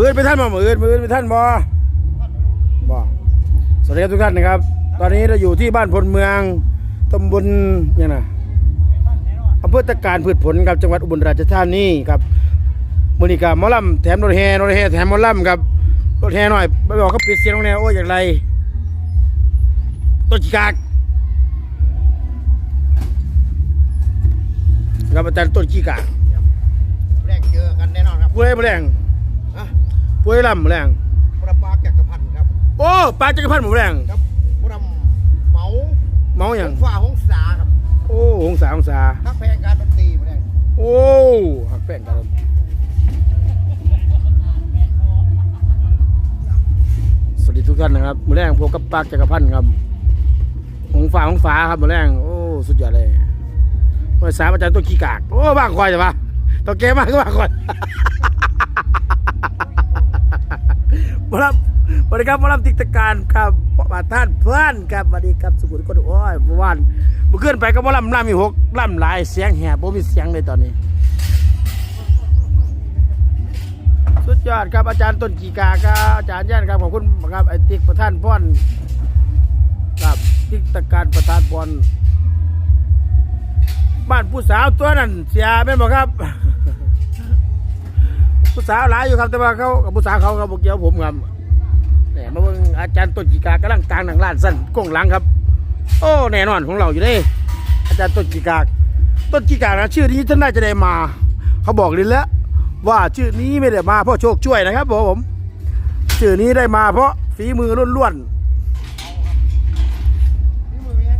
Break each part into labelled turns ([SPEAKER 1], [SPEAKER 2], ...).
[SPEAKER 1] มืออื่นไปท่านบ่มืออื่นมืออื่นไปท่านบ่บ่สวัสดีครับทุกท่านนะครับ ตอนนี้เราอยู่ที่บ้านพลเมืองตำบลเนี่ยนะอำเภอตะการพืชผลครับจังหวัดอุบลราชธานีครับมือนี้กับมอลำแถมรถแห่รถแห่แถมมอลำครับรถแห่หน่อยไปบอกเขาปิดเสียงตรงนี้โอ้ยอย่างไรต้นจีกากครับอาจารย์ต้นจีกาก
[SPEAKER 2] แรกเจอกันแน่นอนครับ
[SPEAKER 1] ป่วยแมลง
[SPEAKER 2] อะ
[SPEAKER 1] ป่วยลำแมลง
[SPEAKER 2] ประปาจักรพันครับ
[SPEAKER 1] โอ้ปลาจักรพันธ์หมูแมลง
[SPEAKER 2] ครับบุรำเหมา
[SPEAKER 1] เมาอย่าง
[SPEAKER 2] ฟ้าหงสาครับ
[SPEAKER 1] โอ้หงสาหงสา
[SPEAKER 2] ทักแพงการดนตรีหมาแรก
[SPEAKER 1] โอ้หักแป้งกันสวัสดีทุกท่านนะครับมือแรงพบกับปากจักรพันธ์ครับหงฟ้าหงฟ้าครับมือแรงโอ้สุดยอดเลยมือสามอาจารย์ตัวขี้กากโอ้บ้างคอยใช่ปะตัวแกมากก็บ้างคอย มารับสวัสดีครับมารับติกตการครับมาท่านเพื่อนครับสวัสดีครับสุขุมคนโอ้ยเมื่อวานเมื่อคืนไปก็มาล่ำล่ำมีหกล่ำหลายเสียงแหบบ่มีเสียงเลยตอนนี้ สุดยอดครับอาจารย์ต้นกีกาครับอาจารย์ย่านครับขอบคุณครับไอติ๊กประธานพรครับติ๊กตการประธานพรบ้านผู้สาวตัวนั้นเสียแม่นบอกครับ ผู้สาวหลายอยู่ครับแต่ว่าเขากับผู้สาวเขาเขาบอกเกี่ยวผมครับเนี่ยมาเบิ่งอาจารย์ต้นกีกากำลังกลางหนังล้านสั้นก้งหลังครับ โอ้แน่นอนของเราอยู่เด้อาจารย์ต้นกีกากต้นกีกากนะชื่อนี้ท่านน่าจะได้มา เขาบอกเลยแล้วว่าชื่อนี้ไม่ได้มาเพราะโชคช่วยนะครับผมชื่อนี้ได้มาเพราะฝีมือล้วน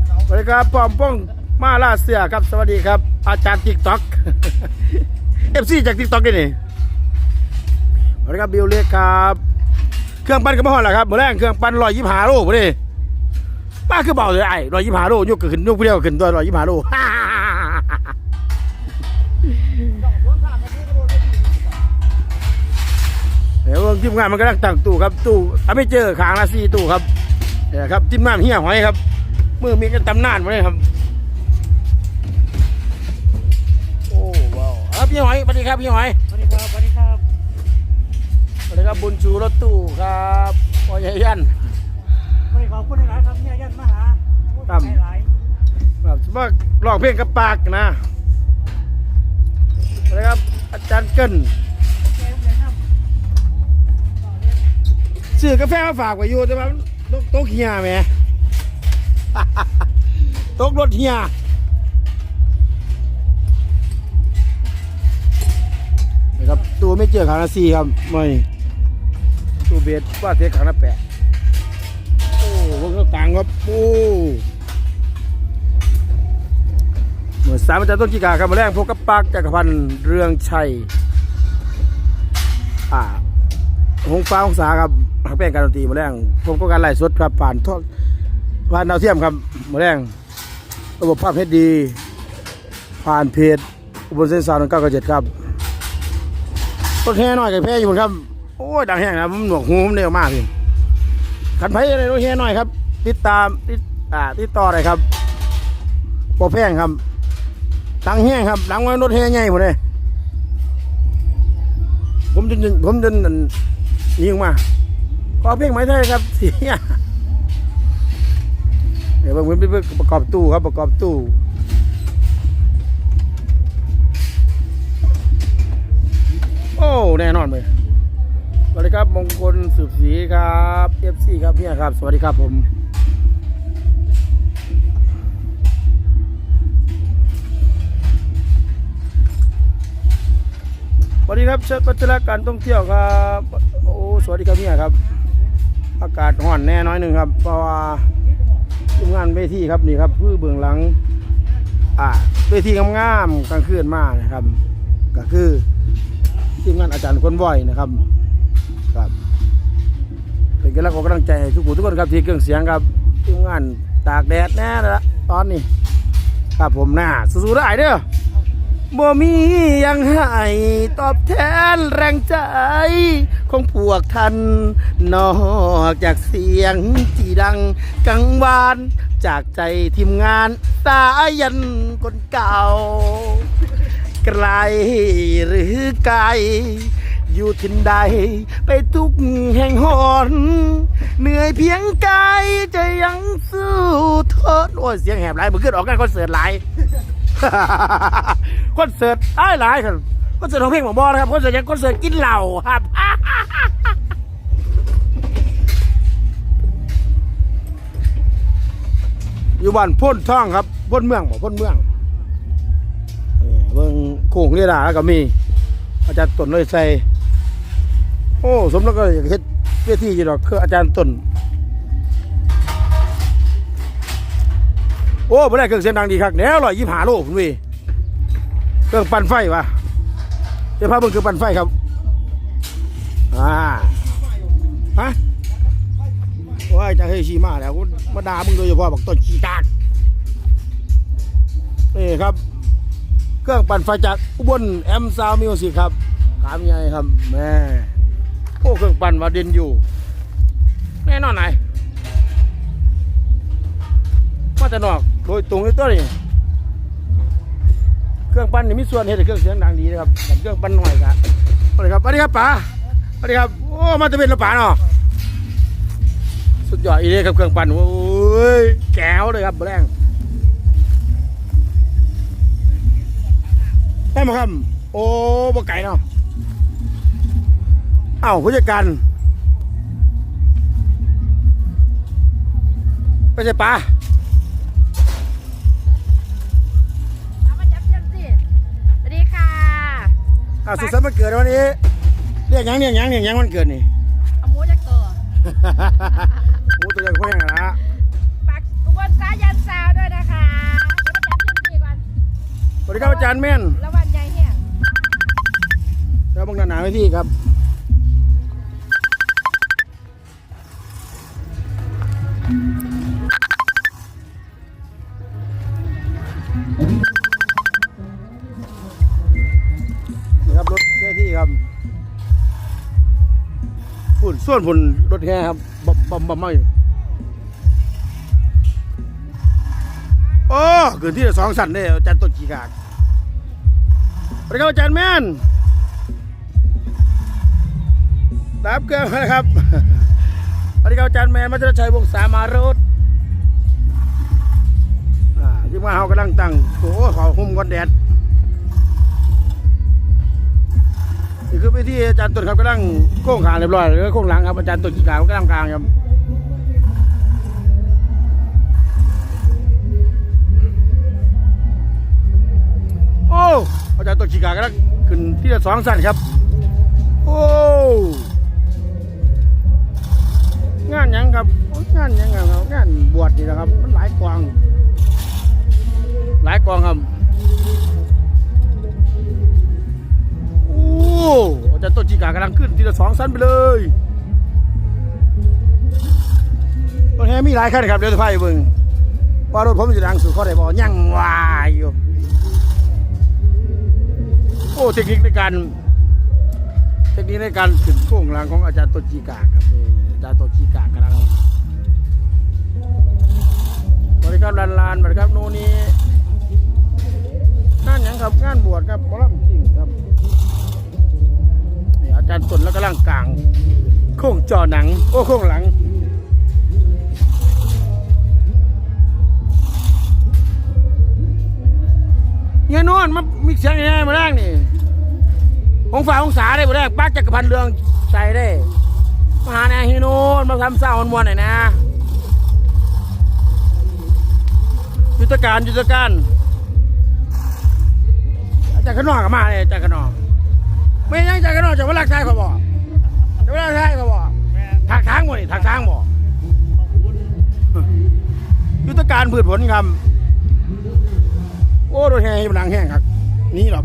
[SPEAKER 2] เขา
[SPEAKER 1] ๆสวัสดีครับป้อมป้องมาล่าเสือครับสวัสดีครับ อาจารย์ติ๊กต็อกเอฟซีจากติ๊กต็อกนี่ สวัสดีครับบิวเล็กครับ เครื่องปั้นกระบอกแหละครับเมื่อแรกเครื่องปั้นลอยยี่หาโลพอดีป้าคือเบาเลยไอ้ลอยยี่หาโลยกขึ้นยกเดียวขึ้นตัวลอยยี่หาโล
[SPEAKER 2] ต้าโดนได้ดี
[SPEAKER 1] เดี๋ยวทีมงานมันกำลังตั้งตู้ครับตู้ถ้าไม่เจอขางละสี่ตู้ครับเนี่ยครับทีมงานเฮียหอยครับมือมีกันตำนานมาเลยครับโอ้ว้าวครับพี่หอยสวัสดีครับพี่หอย
[SPEAKER 2] สวัสดีครับสวัสดีครับ
[SPEAKER 1] สวัสดี ครับบุญชูรถตู้ครับพ่อใหญ่ยัน
[SPEAKER 2] สวัสดีขอบคุณหลายครับเนี่ยยันมาหา
[SPEAKER 1] ครับ
[SPEAKER 2] หลาย
[SPEAKER 1] แบบว่าร้องเพลงกับปากนะสวัสดีครับอาจารย์เกิน
[SPEAKER 2] แกเลยครับ
[SPEAKER 1] ซื้อกาแฟมาฝากไว้อยู่แต่ว่าตกตกเฮียแหมตกรถเฮียนะครับตัวไม่เจอขางละสี่ครับไม่ ตัวเบสว่าเทขางละแปดโอ้วงต่างครับโอ้เหมือนสามอาจารย์ต้นกีกาครับมาแรงพบกับปากจักรพันธ์เรืองชัยอ่าหงฟ้าหงสาครับหักแป้งการดนตรีมาแรงผมก็การไล่สดครับผ่านทอดผ่านดาวเทียมครับมาแรงระบบภาพเพชรดี ผ่านเพจอุบลเส้นสาวหนึ่งเก้าเจ็ดครับต้นแห่น้อยกับแพ้อยู่ครับ โอ้ยดังแห้งนะผมหนวกหูผมเร็วมากพี่ขันไผ่อะไรต้นแห่น้อยครับ ติดตามติดอ่าติดต่ออะไรครับปอแพงครับดังแห้งครับดังไว้รถแห่ใหญ่หมดเลยผมจนผมจนนั่นยิงมาขอเพลงไหมไทยครับเสียเดี๋ยวผมไปประกอบตู้ครับประกอบตู้โอ้แน่นอนเลย วัสดีครับมงคลสืบศรีครับเอฟซีครับเนี่ยครับ สวัสดีครับผมสวัสดีครับเชิญพัฒนาการท่องเที่ยวครับโอ้สวัสดีครับเนี่ยครับ อากาศห่อนแน่น้อยหนึ่งครับเพราะว่าทีมงานเวทีครับนี่ครับพื้เบื้องหลังอ่าเวทีงามๆกลางคืนมากนะครับ ก็คือทีมงานอาจารย์คนบ่อยนะครับ ครับ เป็นกำลังขอกำลังใจให้ทุกคนทุกคนครับที่เครื่องเสียงครับทีมงานตากแดดแน่ละตอนนี้ครับผมน้าสู้ๆได้เด้อบ่มียังให้ตอบแทนแรงใจ ของพวกท่านนอกจากเสียงที่ดังกังวาน จากใจทีมงานตายันคนเก่า ไกลหรือไกล อยู่ทินใด ไปทุกแห่งหน เหนื่อยเพียงกายจะยังสู้ทนโอ้ยเสียงแหบหลายเมื่อคืนออกงานคอนเสิร์ตหลาย คอนเสิร์ตหลายหลายครับคอนเสิร์ตของเพลงหมอบอนะครับคอนเสิร์ตยังคอนเสิร์ตกินเหล้าครับอยู่บ้านพ้นท่องครับพ้นเมืองบ่พ้นเมืองเบิ่งโค้งเรียดาแล้วก็มี อาจารย์ตนเลยใส่ โอ้สมแล้วก็อยากเฮ็ดเวทีอยู่ดอกคืออาจารย์ต้น โอ้บ่ได้เครื่องเสียงดังดีครับแนวร้อยยี่สิบหาโลคุณวีเครื่องปั่นไฟวะเดี๋ยวพาเบิ่งคือปั่นไฟครับอ่าฮะว่าจะให้ชีมาแล้วมาด่ามึงโดยเฉพาะบอกต้นขี้กากนี่ครับ เครื่องปั่นไฟจากอุบลแอมซาวมิวสิกครับขามใหญ่ครับแม่ โอ้เครื่องปั่นมาเด่นอยู่ แน่นอนไหนมาแต่นอกโดยตรงเลยตัวนี้เครื่องปั่นนี่มีส่วนเห็นเครื่องเสียงดังดีนะครับแต่เครื่องปั่นหน่อยครับสวัสดีครับสวัสดีครับป๋าสวัสดีครับโอ้มาตะเป็นแล้วป๋าเนาะสุดยอดอีเลยครับเครื่องปั่นโอ้ยแก้วเลยครับแรงได้ไหมครับโอ้บ่ไก่เนาะ เอ้าผู้จัดการไปใช่ปลา
[SPEAKER 3] มามาจับเชือกสิสวัสดีค่ะ
[SPEAKER 1] อ้าวสุดสัปดาห์วันเกิดวันนี้เรียกหยังเรียกหยังเรียกหยังวันเกิดนี่
[SPEAKER 3] เอาหมูจากตัว
[SPEAKER 1] หมูตัวยังแข้งนะฮะ
[SPEAKER 3] ปักอุบลสายันซาวด้วยนะคะเดี๋ยวมาจับเชือกสิก่อน
[SPEAKER 1] สวัสดีครับอาจารย์แม่น
[SPEAKER 3] แล้ววันใหญ่แห้ง
[SPEAKER 1] แล้วบางนาหนาไว้ที่ครับ ส่วนฝุ่นรถแค่ครับบอมบอมบไม่โอ้เกินที่สองสันเนี่ยอาจารย์ต้นกีกากสวัสดีครับอาจารย์แม่นรับเครื่องมาแล้วครับสวัสดีครับอาจารย์แมนมัชรชัยวงศามารถอ่าที่มาเฮากำลังตั้งโอ้ขาหุ่มกันแดด นี่คือวิธีอาจารย์ตุนครับกำลังโค้งขาเรียบร้อยหรือโค้งหลังครับอาจารย์ตุนกีกาวกำลังกลางครับโอ้อาจารย์ตุนกีกากำลังขึ้นที่ละสองสั้นครับ โอ้งานยังครับงานยังครับงานบวชนี่นะครับ มันหลายกวางหลายกวางครับ อ้อาจารย์ต้นจีกากำลังขึ้นทีละสองสั้นไปเลยรถแฮมีหลายคันครับเดี๋ยวจะพาไปเบิ่งว่ารถผมจะดังสู่ข้อได้บ่ยั่งวายอยู่โอ้เทคนิคในการเทคนิคในการขึ้นโค้งหลังของอาจารย์ต้นจีกาครับอาจารย์ต้นจีกากกำลังสวัสดีครับลานลานสวัสดีครับโนนี้งานยังครับงานบวชครับบอลำจริงครับ นี่อารย์ตุนแล้วก็ร่างกลาง โค้งจอหนัง โอ้โค้งหลัง เงี้ยนวลมันมีเสียงยังไงมาแรกนี่องศาองศาได้มาแรกป้าจักรพันเรืองใส่ได้มาหาแนวเฮียนวลมาทำเศร้าวันวันหน่อยนะยุทธการยุทธการอาจารย์ขนอกมาเลยอาจารย์ขนอง ไม่ยังจากกันนอกจากว่ารักทายเขาบอกจากว่ารักทายเขาบอก
[SPEAKER 2] แม่
[SPEAKER 1] ทางทางบ่นี่ทางทางบ่
[SPEAKER 2] ขอบคุณ
[SPEAKER 1] ยุทธการพืชผลครับโอ้โดนแห่อยู่หลังแห้งครับนี่หรอก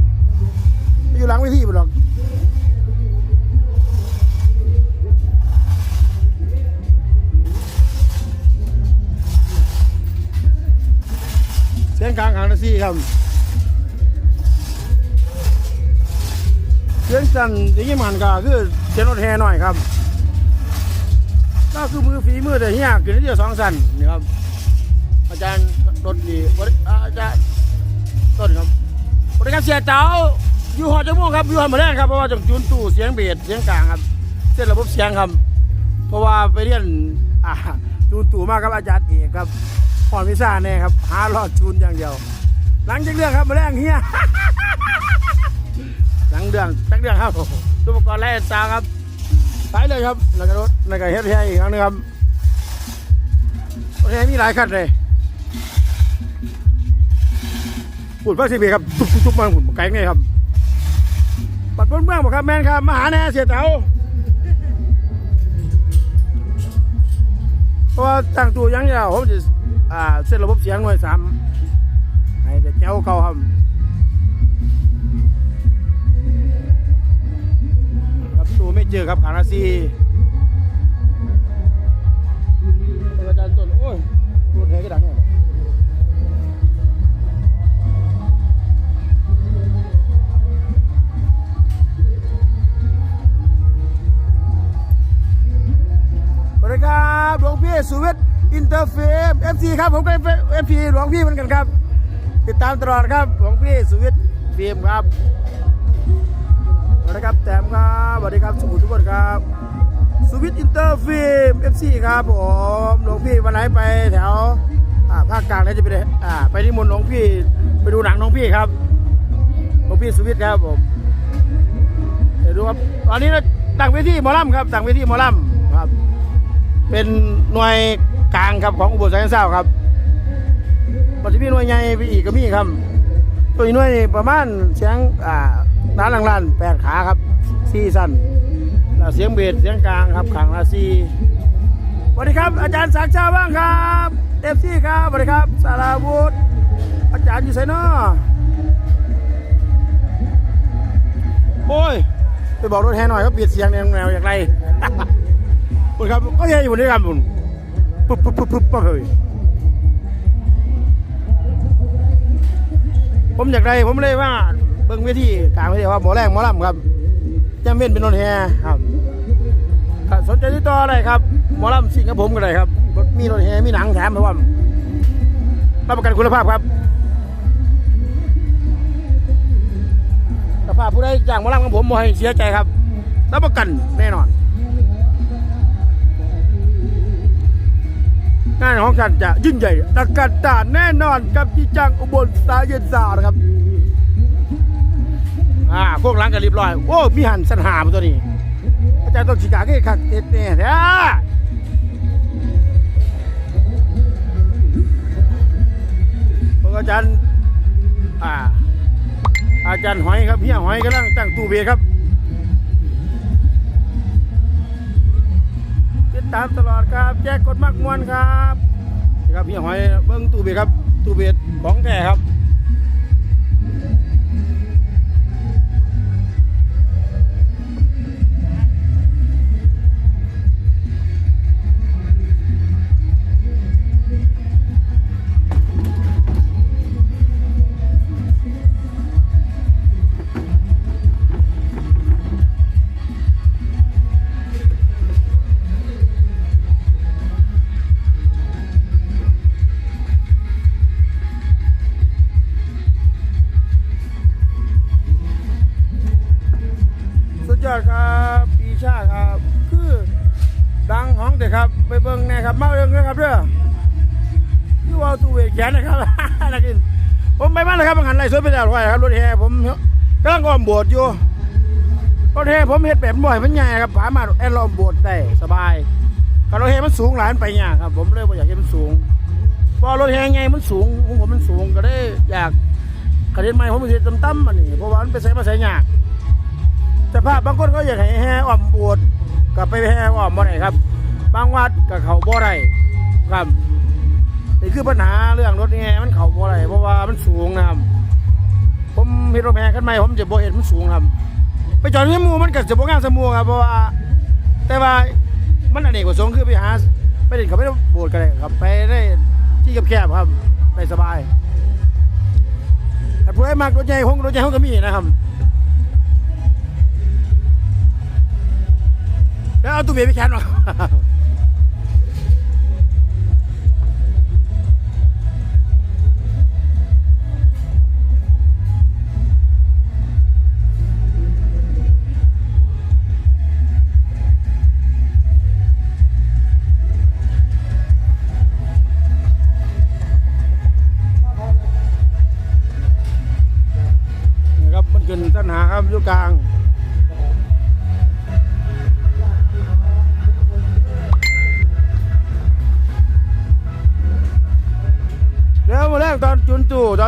[SPEAKER 1] ไม่อยู่หลังวิธีบ่หรอกเส้นกลางหางนาซี่ครับ เสียงสั่นอย่างนี้มันก็คือเสียงรถแห่หน่อยครับก็คือมือฝีมือแต่เฮียขึ้นที่สองสั่นนี่ครับอาจารย์รถดีอาจารย์ต้นครับบริการเสียเจ้าอยู่หอจม่วงครับอยู่หอมาแรกครับเพราะว่าจังจูนตู้เสียงเบสเสียงกลางครับเส้นระบบเสียงครับ เพราะว่าไปเรียนอ่าจูนตู้มากครับอาจารย์เอกครับพรพิซ่าแน่ครับหารอดจูนอย่างเดียว หลังจากเรื่องครับมาแรกเฮีย หลังเรื่องตั้งเรื่องครับอุปกรณ์แรกตาครับไปเลยครับแล้วก็รถแล้วก็เฮ็ดให้อีกครั้งนึงครับรถแห่มีหลายคันเลยปุ่นพระสิบีครับตุ๊บตุ๊บตุ๊บมาปุ่นไกลไงครับปัดบนเมืองบอกครับแมนครับมาหาแน่เสียเต๋าเพราะว่าตั้งตัวยังเดียวผมจะอ่าเส้นระบบเสียงหน่วยสามให้แต่แก้วเก่าครับ ไม่เจอครับขาราซีอาจารย์ต้นโอ้ยรถแห่ก็ดังเนี่ยสวัสดีครับหลวงพี่สุวิทย์อินเตอร์เฟมเอฟซีครับผมก็เอฟซีหลวงพี่เหมือนกันครับ ติดตามตลอดครับหลวงพี่สุวิทย์เฟมครับ สวัสดีครับแต้มครับสวัสดีครับสุขุมทุกคนครับสุวิทย์อินเตอร์ฟิล์มเอฟซีครับผมหลวงพี่วันไหนไปแถวภาคกลางแล้วจะไปอ่าไปที่มนต์หลวงพี่ไปดูหนังหลวงพี่ครับหลวงพี่สุวิทย์ครับผมเดี๋ยวดูครับตอนนี้เราตั้งเวทีมอลำครับตั้งเวทีมอลำครับ เป็นหน่วยกลางครับของอุบลสายเศร้าครับปัจจุบันหน่วยใหญ่ไปอีกก็มีครับตัวหน่วยประมาณเสียงอ่า ด้านหลังลานแปดขาครับสี่สั้นเสียงเบสเสียงกลางครับขังละสี่สวัสดีครับ อาจารย์สักชาบ้างครับเอฟซีครับสวัสดีครับสาราวุฒิอาจารย์อยู่ไสนอโอ้ยไปบอกรถแห่หน่อยก็ปิดเสียงแนวแนวอย่างไรคุณครับก็แย่อยู่นนี้ครับคุณปุ๊บปุ๊บปุ๊บปุ๊บปุ๊บเฮ้ยผมอยากได้ผมเลยว่า เบิ่งเวทีกลางเวทีว่าหมอแรงหมอลำครับจำเป็นเป็นรถแห่ครับสนใจติดต่ออะไรครับหมอลำสิ่งกับผมก็ได้ครับ มีรถแห่มีหนังแถมเพราะว่ารับประกันคุณภาพครับสภาพผู้ใดจ้างหมอลำของผมบ่ให้เสียใจครับรับประกันแน่นอนงานของฉันจะยิ่งใหญ่ตะกันตาแน่นอนกับที่จังอุบลสายเย็นสานะครับ อ่าพวกหลังกันเรียบร้อย โอ้ มีหันสันหามตัวนี้ อาจารย์ต้องชิกาเก้ขัดเต็ดเนี่ยแท้พวกอาจารย์ อ่า อาจารย์หอยครับเฮียหอยกำลังตั้งตู้เบครับติดตามตลอดครับ แจกกดมากมวนครับ ครับพี่หอยเบิ้งตู้เบครับ ตู้เบของแท้ครับ นนะครับนักกินผมไปบ้านเลยครับบางหันไล่สวนไปแล้วไว้ครับรถแห่ผมกำลังอ้อมโบสถ์อยู่รถแห่ผมเฮ็ดแบบบ่อยมันใหญ่ครับสามาแอนล้อมโบสถ์ได้สบายการรถแห่มันสูงหลายมันไปยากครับ ผมเลยอยากให้มันสูงพอรถแห่ไงมันสูงของผมมันสูงก็ได้อยากกระเด็นไม้ผมมันเสียต่ำๆอันนี้เพราะว่ามันไปใส่มาใส่ยากสภาพบางคนก็อยากให้แห่อ้อมโบวชกับไปแห่อ้อมบ่ได้ครับ บางวัดกับเขาบ่ได้ครับ นี่คือปัญหาเรื่องรถแห่มันเขาบ่ได้เพราะว่ามันสูงนะครับผมมีรถแห่ขึ้นใหมผมจะบ่เห็นมันสูงครับ ไปจอดที่มูมันก็จะบ่งามสมูครับเพราะว่าแต่ว่ามันอเนกประสงค์คือไปหาไปเล่นเขาไปโบสถ์กันเลยครับ ไปได้ที่แคบๆครับไปสบายแต่ผู้ใดมักรถใหญ่ห้องรถใหญ่ห้องก็มีนะครับแล้วเอาตู้เบียร์ไปแคนหรอ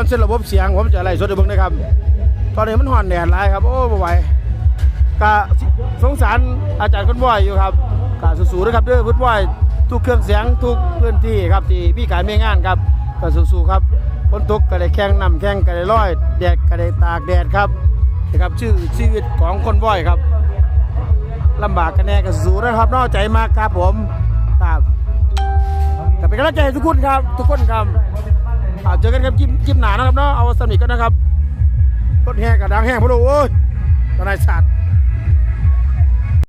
[SPEAKER 1] เส้นระบบเสียงผมจะไล่สดให้เบิ่งนะครับ ตอนนี้มันห่อนแดดหลายครับ โอ้ไม่ไหวกะสงสารอาจารย์คนบ่อยอยู่ครับกะสู้ๆนะครับเด้อพุทธบ่อยทุกเครื่องเสียงทุกพื้นที่ครับที่พี่การมีงานครับกะสู้ๆครับฝนตกก็ได้แข่งน้ำแข่งก็ได้ร้อยแดดก็ได้ตากแดดครับนะครับชื่อชีวิตของคนบ่อยครับลำบากกันแน่ก็สู้นะครับนอกใจมากครับผมครับก็เป็นกำลังใจให้ทุกคนครับ ทุกคนครับ อ่าเจอกันครับจิ้มจิ้มหนานะครับเนาะเอาสนิทกันนะครับรถแห่กับดังแห้งพะโล้โอ้ยตอนนายสัตว์